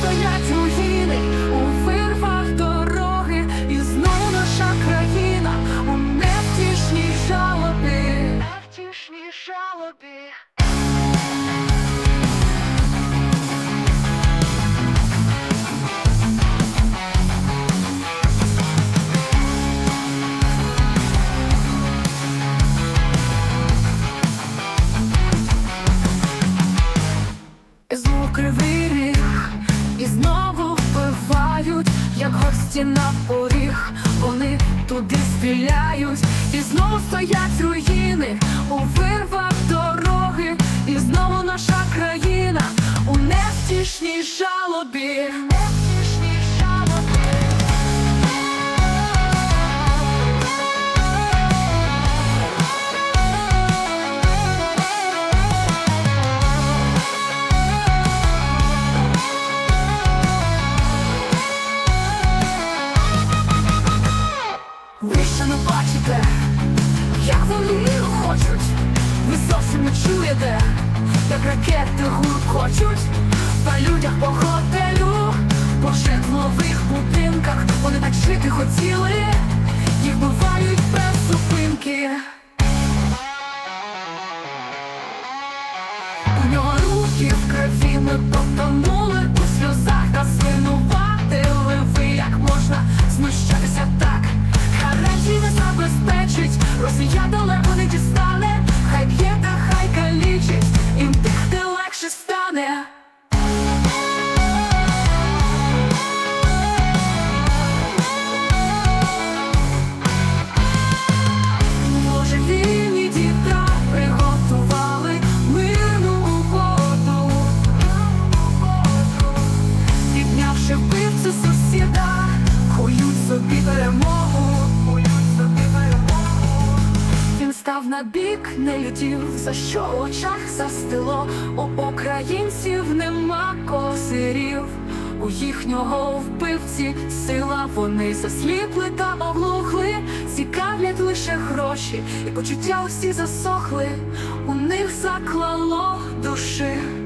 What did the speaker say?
стоять руїни у вирвах дороги, і знову наша країна у невтішній жалобі, невтішній жалобі. Звук кривий знову вбивають, як гості на поріг. Вони туди стріляють, і знову стоять руїни у вирвах бачите, як вони хочуть, ви зовсім не чуєте, як ракети гуркочуть. По людях по готелю, по житлових будинках. Вони так жити хотіли, їх бувають без зупинки. У нього руки в крові ми потонули бік нелюдів, за що в очах застило. У українців нема козирів. У їхнього вбивці сила, вони засліпли та оглухли, цікавлять лише гроші, і почуття усі засохли, у них заклало душі.